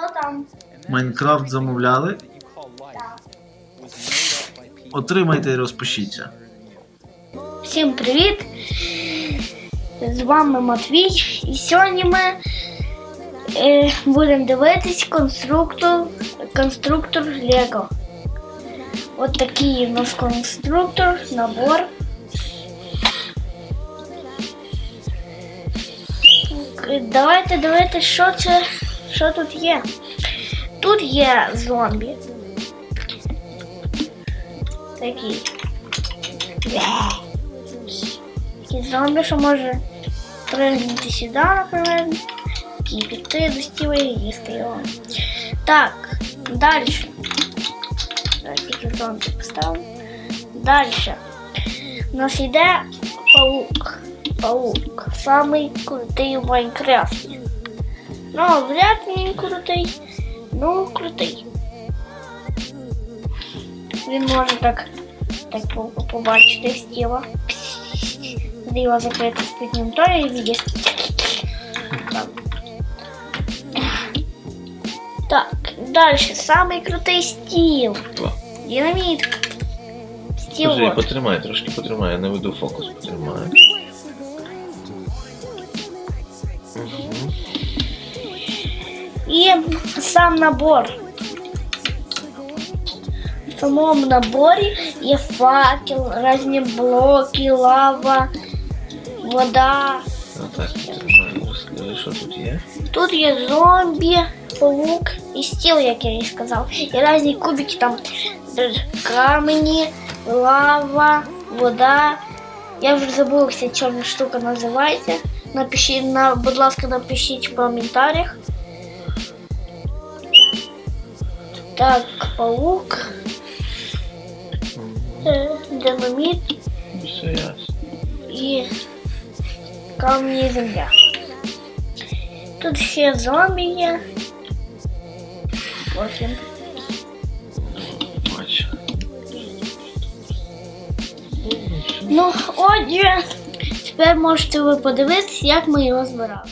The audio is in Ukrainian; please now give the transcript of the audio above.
Що там? Майнкрафт замовляли. Так. Отримайте і розпишіться. Всім привіт! З вами Матвій. І сьогодні ми е, будемо дивитись конструктор, конструктор Лего. От такий у нас конструктор, набор. Давайте дивитись, що це, що тут є. Тут є зомбі. Такі. Такий зомбі, що може пригнути сюди, наприклад, і піти до стіла і їсти його. Так, далі. Тільки зомбі поставимо. Далі. У нас йде паук. Паук. Самий крутий у Майнкрафті. Ну, вряд ли він крутий. Ну, крутий. Він може так, так по- побачити з тіла. Його закрити з-під монітора і відійти. Так. Так, далі. Самий крутий стіл. Динаміт. Стіл. От. потримай, трошки потримай, я наведу фокус, потримай. Мгм. І сам набор. В самому наборі є факел, різні блоки, лава, вода. Отак, потримай, розкажи, що тут є. Тут є зомбі, паук і стіл, як я і сказав. І різні кубики там де камені, лава, вода. Я вже забула, як ця чорна штука називається. Напишіть, на, будь ласка, напишіть в коментарях. Так, паук, е, динаміт і камні і земля. Тут ще зомбі є. Бач. Ну, отже, тепер можете ви подивитися, як ми його збирали.